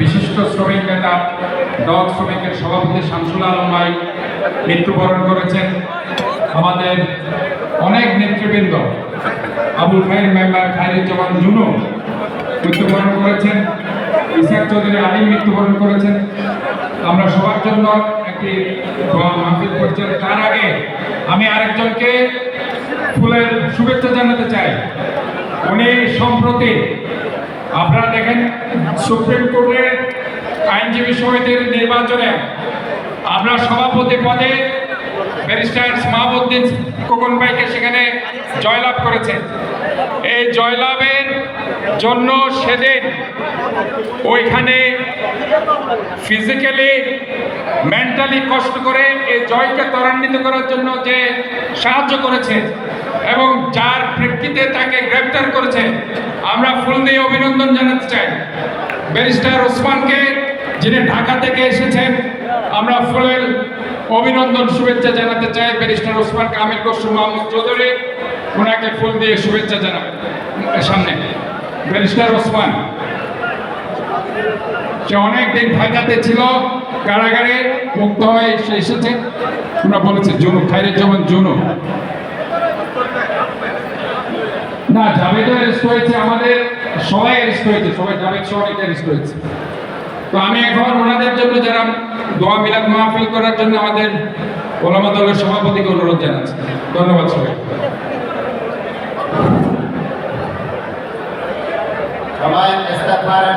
বিশিষ্ট শ্রমিক নেতা ডগ শ্রমিকের সভাপতি শামসুল আলম ভাই মৃত্যুবরণ করেছেন। আমাদের অনেক নেতৃবৃন্দ, আবুল খাইর মেম্বার খাইরুজ্জামান জুনু মৃত্যুবরণ করেছেন, ইসাক চৌধুরী আলী মৃত্যুবরণ করেছেন। আমরা সবার জন্য একটি মাহফিল করছেন তার আগে আমি আরেকজনকে ফুলের শুভেচ্ছা জানাতে চাই। উনি সম্প্রতি, আপনারা দেখেন সুপ্রিম কোর্টের আইনজীবী সমিতির নির্বাচনে আমরা সভাপতি পদে ব্যারিস্টার মাহবুদ্দিন কোকন ভাইকে সেখানে জয়লাভ করেছে। এই জয়লাভের জন্য সেদিন ওইখানে ফিজিক্যালি মেন্টালি কষ্ট করে এই জয়কে ত্বরান্বিত করার জন্য যে সাহায্য করেছে এবং যার প্রেক্ষিতে তাকে গ্রেপ্তার করেছে, আমরা ফুল দিয়ে অভিনন্দন জানাতে চাই। ব্যারিস্টার ওসমানকে, যিনি ঢাকা থেকে এসেছেন, আমরা ফুলের অভিনন্দন শুভেচ্ছা জানাতে চাই ব্যারিস্টার ওসমান কামিল কসু মাহমুদ চৌধুরী, ওনাকে ফুল দিয়ে শুভেচ্ছা জানাবেন সামনে। ব্যারিস্টার ওসমান, সে অনেক দিন ঢাকাতে ছিল, কারাগারে মুক্ত হয়ে এসেছে। আমরা বলেছে জুনু খাইরের যেমন জুনু না, জাভেদও অ্যারেস্ট হয়েছে, আমাদের সবাই অ্যারেস্ট হয়েছে, সবাই জাভেদ সহ অনেকে অ্যারেস্ট হয়েছে। তো আমি এখন ওনাদের জন্য যারা দোয়া মিলাদ মাহফিল করার জন্য আমাদের ওলামা দলের সভাপতিকে অনুরোধ জানাচ্ছি। ধন্যবাদ সবাই সবাই ইস্তেগফারের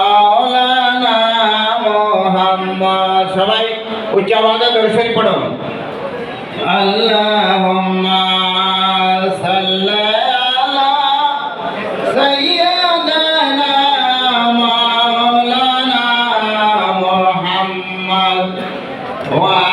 সবাই উচ্চ আওয়াজে দর্শন পড়ো। আল্লাহুম্মা সাল্লি আলা সাইয়্যিদানা মাওলানা মুহাম্মদ ওয়া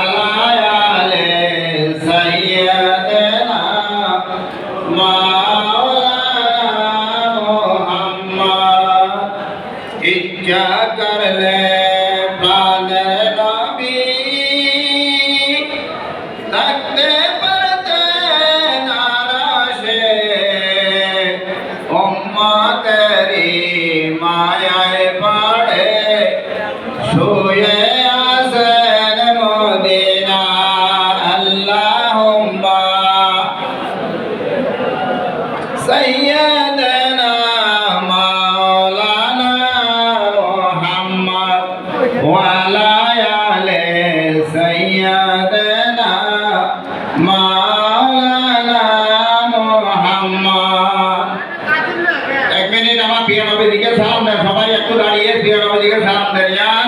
এক মিনিট আমার প্রিয় নবীর দিকে সালাম দেন, সবাই একটু দাঁড়িয়ে প্রিয় নবীর দিকে সালাম দেন।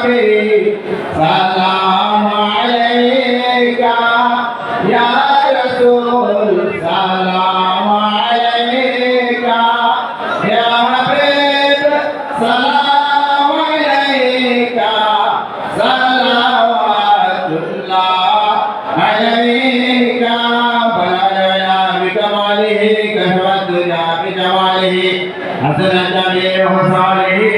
Amen.